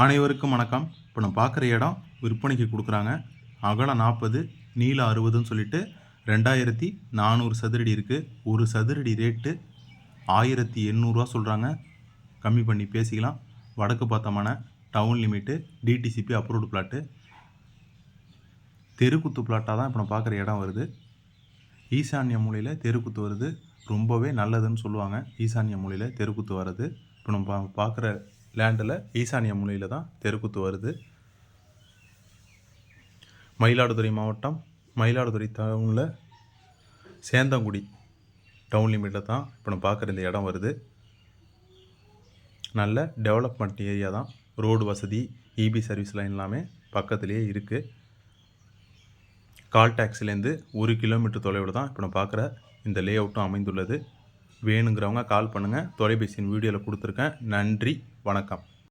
அனைவருக்கும் வணக்கம். இப்போ நம்ம பார்க்குற இடம் விற்பனைக்கு கொடுக்குறாங்க. அகலம் நாற்பது நீளம் அறுபதுன்னு சொல்லிட்டு ரெண்டாயிரத்தி நானூறு சதுரடி இருக்குது ஒரு சதுரடி ரேட்டு ஆயிரத்தி எண்ணூறுரூவா சொல்கிறாங்க கம்மி பண்ணி பேசிக்கலாம். வடக்கு பார்த்தமான town limit DTCP approved plot தெருக்குத்து பிளாட்டாக தான் இப்போ நம்ம பார்க்குற இடம் வருது. ஈசான்ய மூலையில் தெருக்குத்து வருது. ரொம்பவே நல்லதுன்னு சொல்லுவாங்க. ஈசான்ய மூலையில் தெருக்குத்து வர்றது. இப்போ நம்ம பா பார்க்குற லேண்டில் ஈசானிய மூலையில் தான் தெருக்குத்து வருது. மயிலாடுதுறை மாவட்டம் மயிலாடுதுறை டவுனில் சேந்தங்குடி டவுன் லிமிட்டில் தான் இப்போ நம்ம பார்க்குற இந்த இடம் வருது. நல்ல டெவலப்மெண்ட் ஏரியா தான். ரோடு வசதி இபி சர்வீஸ் லைன் எல்லாமே பக்கத்துலேயே இருக்குது கால் டாக்ஸிலேருந்து ஒரு கிலோமீட்டர் தொலைவில் தான் இப்போ நம்ம பார்க்குற இந்த லே அவுட்டும் அமைந்துள்ளது. வேணுங்கிறவங்க கால் பண்ணுங்கள் தொலைபேசியின் வீடியோவில் கொடுத்துருக்கேன். நன்றி. வணக்கம்.